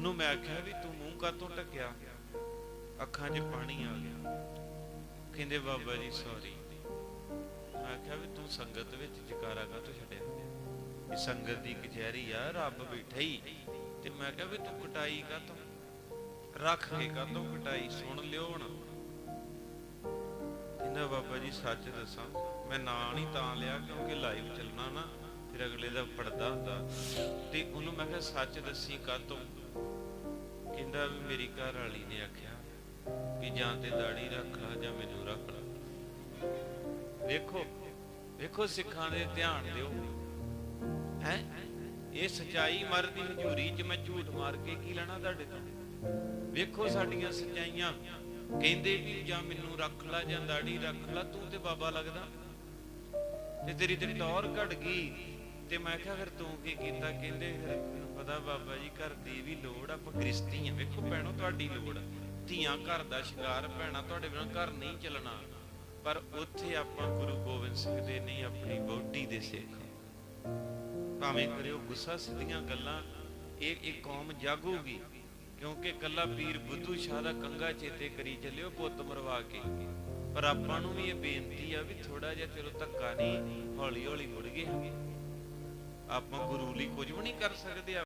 ਉਹਨੂੰ ਮੈਂ ਆਖਿਆ ਵੀ ਤੂੰ ਮੂੰਹ ਕਾਤੋਂ ਟਕਿਆ ਅੱਖਾਂ 'ਚ ਪਾਣੀ ਆ ਗਿਆ। ਕਹਿੰਦੇ, ਬਾਬਾ ਜੀ ਸੌਰੀ ਮੈਂ ਆਖਿਆ ਵੀ ਤੂੰ ਸੰਗਤ ਵਿੱਚ ਜਕਾਰਾ ਕਾਤੋਂ ਛੱਡਿਆ? ਇਹ ਸੰਗਤ ਦੀ ਕਚਹਿਰੀ ਆ, ਰੱਬ ਬੈਠਾ ਹੀ। ਤੇ ਮੈਂ ਕਿਹਾ ਵੀ ਤੂੰ ਕਟਾਈ ਕਾਤੋਂ? ਰੱਖ ਕੇ ਕਾਤੋਂ ਕਟਾਈ? ਸੁਣ ਲਿਓ ਹੁਣ। ਕਹਿੰਦਾ, ਬਾਬਾ ਜੀ, ਸੱਚ ਦੱਸਾਂ, ਮੈਂ ਨਾਂ ਨਹੀਂ ਤਾਂ ਲਿਆ, ਕਿਉਂਕਿ ਲਾਈਵ ਚੱਲਣਾ ਨਾ, ਫਿਰ ਅਗਲੇ ਦਾ ਪੜਦਾ ਹੁੰਦਾ। ਤੇ ਮੈਂ ਕਿਹਾ, ਸੱਚ ਦੱਸੀ ਕਾਤੋਂ ਕਹਿੰਦਾ ਵੀ ਮੇਰੀ ਘਰ ਵਾਲੀ ਨੇ ਆਖਿਆ ਵੀ ਜਾਂ ਤੇ ਦਾੜੀ ਰੱਖ ਲਾ ਜਾਂ ਮੈਨੂੰ ਰੱਖ ਲਾ। ਵੇਖੋ ਵੇਖੋ ਸਿੱਖਾਂ ਦੇ ਧਿਆਨ ਦਿਓ। ਹੈ? ਇਹ ਸਚਾਈ ਮਰਦੀ ਹਜ਼ੂਰੀ 'ਚ ਮੈਂ ਝੂਠ ਮਾਰ ਕੇ ਕੀ ਲੈਣਾ ਤੁਹਾਡੇ ਤੋਂ? ਵੇਖੋ ਸਾਡੀਆਂ ਸਚਾਈਆਂ। ਕਹਿੰਦੇ ਵੀ ਜਾਂ ਮੈਨੂੰ ਰੱਖ ਲਾ ਜਾਂ ਦਾੜੀ ਰੱਖ ਲਾ, ਤੂੰ ਤੇ ਬਾਬਾ ਲੱਗਦਾ। ਤੇ ਤੇਰੀ ਤੇ ਟੌਰ ਘਟ ਗਈ। ਤੇ ਮੈਂ ਕਿਹਾ, ਫਿਰ ਤੂੰ ਕੀ ਕੀਤਾ? ਕਹਿੰਦੇ ਫਿਰ ਮੈਨੂੰ ਪਤਾ ਬਾਬਾ ਜੀ, ਘਰ ਦੀ ਵੀ ਲੋੜ ਆ, ਆਪਾਂ ਆ। ਵੇਖੋ ਭੈਣੋ, ਤੁਹਾਡੀ ਲੋੜ ਆ। ਧੀਆਂ ਘਰ ਦਾ ਸ਼ਿੰਗਾਰ, ਭੈਣਾ ਤੁਹਾਡੇ ਬਿਨਾਂ ਘਰ ਨਹੀਂ ਚੱਲਣਾ। ਪਰ ਉੱਥੇ ਆਪਾਂ ਗੁਰੂ ਗੋਬਿੰਦ ਸਿੰਘ ਦੇ ਨਹੀਂ, ਆਪਣੀ ਬੋਟੀ ਦੇ ਸਿੱਖ ਭਾਵੇਂ ਕਰਿਓ ਗੁੱਸਾ, ਸਿੱਧੀਆਂ ਗੱਲਾਂ, ਇਹ ਇਹ ਕੌਮ ਜਾਗੂਗੀ। ਕਿਉਂਕਿ ਕੱਲਾ ਪੀਰ ਬੁੱਧੂ ਸ਼ਾਹ ਦਾ ਕੰਗਾ ਚੇਤੇ ਕਰੀ ਚੱਲਿਓ, ਪੁੱਤ ਮਰਵਾ ਕੇ। ਪਰ ਆਪਾਂ ਨੂੰ ਵੀ ਇਹ ਬੇਨਤੀ ਆ ਵੀ ਥੋੜਾ ਜਿਹਾ ਚਲੋ ਧੱਕਾ ਨਹੀਂ ਹੌਲੀ ਹੌਲੀ ਮੁੜ ਗਏ ਆਪਾਂ ਗੁਰੂ ਲਈ ਕੁਝ ਵੀ ਨਹੀਂ ਕਰ ਸਕਦੇ